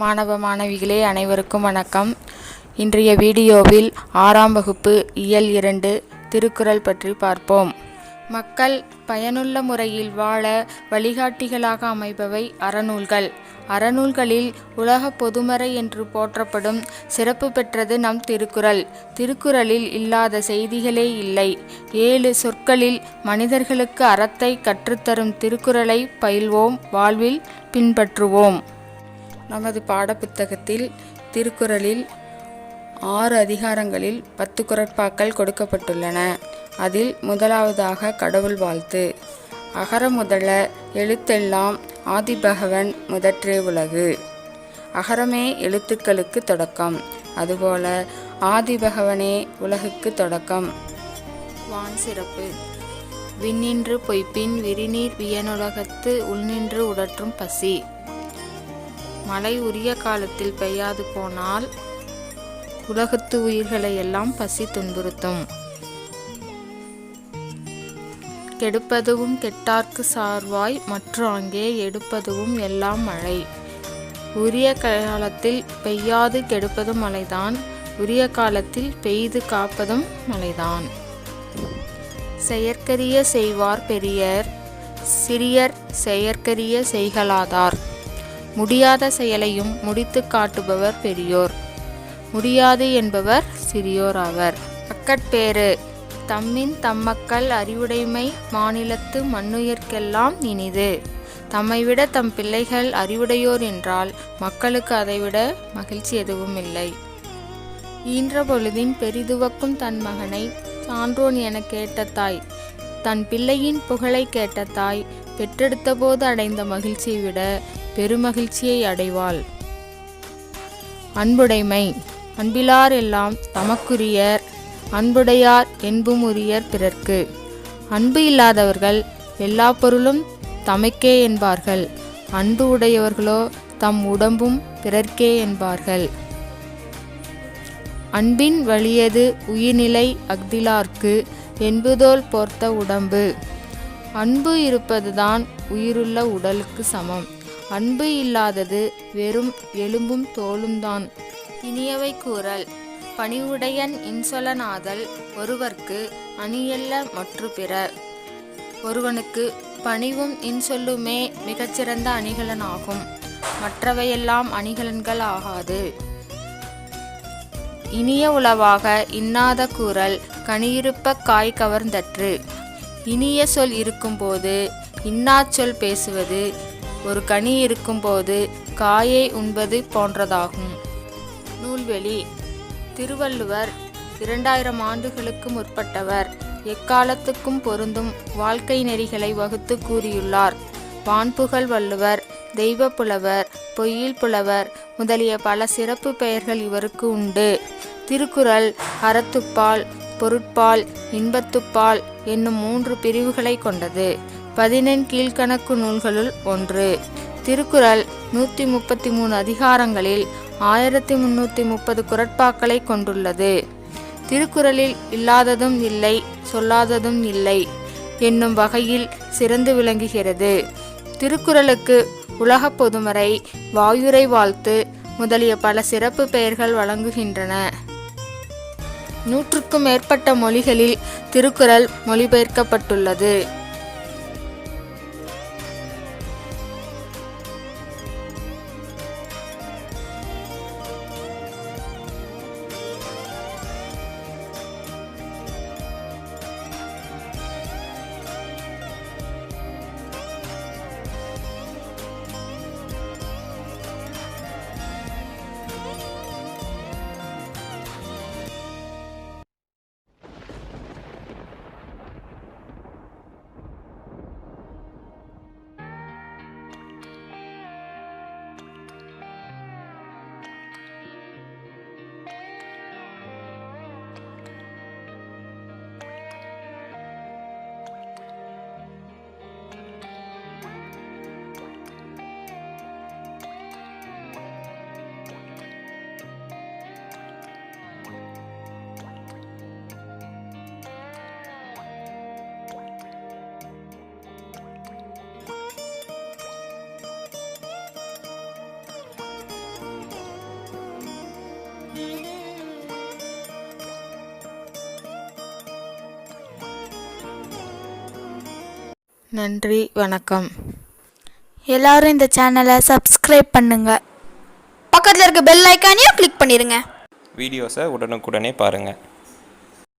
மாணவ மாணவிகளே அனைவருக்கும் வணக்கம். இன்றைய வீடியோவில் ஆறாம் வகுப்பு இயல் இரண்டு திருக்குறள் பற்றி பார்ப்போம். மக்கள் பயனுள்ள முறையில் வாழ வழிகாட்டிகளாக அமைபவை அறநூல்கள். அறநூல்களில் உலக பொதுமறை என்று போற்றப்படும் சிறப்பு பெற்றது நம் திருக்குறள். திருக்குறளில் இல்லாத செய்திகளே இல்லை. ஏழு சொற்களில் மனிதர்களுக்கு அறத்தை கற்றுத்தரும் திருக்குறளை பயில்வோம் வாழ்வில் பின்பற்றுவோம். நமது பாடப்புத்தகத்தில் திருக்குறளில் ஆறு அதிகாரங்களில் பத்து குரட்பாக்கள் கொடுக்கப்பட்டுள்ளன. அதில் முதலாவதாக கடவுள் வாழ்த்து. அகர முதல எழுத்தெல்லாம் ஆதிபகவன் முதற்றே உலகு. அகரமே எழுத்துக்களுக்கு தொடக்கம். அதுபோல ஆதிபகவனே உலகுக்கு தொடக்கம். வான் சிறப்பு. விண்ணின்று பொய்ப்பின் விரிநீர் வியனுலகத்து உள்நின்று உடற்றும் பசி. மழை உரிய காலத்தில் பெய்யாது போனால் உலகத்து உயிர்களை எல்லாம் பசி துன்புறுத்தும். கெடுப்பதுவும் கெட்டார்க்கு சார்வாய் மற்றும் அங்கே எடுப்பதுவும் எல்லாம் மழை. உரிய காலத்தில் பெய்யாது கெடுப்பதும் மழைதான் உரிய காலத்தில் பெய்து காப்பதும் மழைதான். செயற்கரிய செய்வார் பெரியர் சிறியர் செயற்கரிய செய்கலாதார் முடியாத செயலையும் முடித்து காட்டுபவர் பெரியோர். முடியாது என்பவர் சிறியோர் ஆவர். அக்கட்பேறு. தம்மின் தம்மக்கள் அறிவுடைமை மாநிலத்து மண்ணுயிர்க்கெல்லாம் இனிது. தம்மை விட தம் பிள்ளைகள் அறிவுடையோர் என்றால் மக்களுக்கு அதைவிட மகிழ்ச்சி எதுவும் இல்லை ஈன்ற பொழுதின் பெரிதுவக்கும் தன் மகனை சான்றோன் என கேட்ட தாய் தன் பிள்ளையின் புகழை கேட்ட தாய் பெற்றெடுத்தபோது அடைந்த மகிழ்ச்சியை விட பெருமகிழ்ச்சியை அடைவாள். அன்புடைமை. அன்பிலார் எல்லாம் தமக்குரியர் அன்புடையார் என்பும் உரியர் பிறர்க்கு. அன்பு இல்லாதவர்கள் எல்லா பொருளும் தமக்கே என்பார்கள். அன்பு உடையவர்களோ தம் உடம்பும் பிறர்க்கே என்பார்கள். அன்பின் வழியது உயிர்நிலை அஃதிலார்க்கு என்பதோல் போர்த்த உடம்பு. அன்பு இருப்பதுதான் உயிருள்ள உடலுக்கு சமம். அன்பு இல்லாதது வெறும் எலும்பும் தோலும்தான். இனியவை கூறல் பணிவுடையன் இன்சொலனாதல் ஒருவர்க்கு அணியல்ல மற்று பிற ஒருவனுக்கு பணிவும் இன்சொல்லுமே மிகச்சிறந்த அணிகலனாகும். மற்றவையெல்லாம் அணிகலன்கள் ஆகாது. இனிய உளவாக இன்னாத கூறல் கனியிருப்ப காய் கவர்ந்தற்று. இனிய சொல் இருக்கும்போது இன்னாச் சொல் பேசுவது ஒரு கனி இருக்கும்போது காயை உண்பது போன்றதாகும். நூல்வெளி. திருவள்ளுவர் இரண்டாயிரம் ஆண்டுகளுக்கு முற்பட்டவர். எக்காலத்துக்கும் பொருந்தும் வாழ்க்கை நெறிகளை வகுத்து கூறியுள்ளார். வான்புகழ் வள்ளுவர் தெய்வ புலவர் பொய்யில் புலவர் முதலிய பல சிறப்பு பெயர்கள் இவருக்கு உண்டு. திருக்குறள் அறத்துப்பால் பொருட்பால் இன்பத்துப்பால் என்னும் மூன்று பிரிவுகளை கொண்டது. பதினெண் கீழ்கணக்கு நூல்களுள் ஒன்று. திருக்குறள் நூற்றி முப்பத்தி மூணு அதிகாரங்களில் ஆயிரத்தி முன்னூற்றி முப்பது குரட்பாக்களை கொண்டுள்ளது. திருக்குறளில் இல்லாததும் இல்லை சொல்லாததும் இல்லை என்னும் வகையில் சிறந்து விளங்குகிறது. திருக்குறளுக்கு உலக பொதுமறை வாயுரை வாழ்த்து முதலிய பல சிறப்பு பெயர்கள் வழங்குகின்றன. நூற்றுக்கும் மேற்பட்ட மொழிகளில் திருக்குறள் மொழிபெயர்க்கப்பட்டுள்ளது. நன்றி வணக்கம். எல்லாரும் இந்த சேனலை சப்ஸ்கிரைப் பண்ணுங்க. பக்கத்தில் இருக்க பெல் ஐக்கானையும் கிளிக் பண்ணிடுங்க வீடியோஸை உடனுக்குடனே பாருங்கள்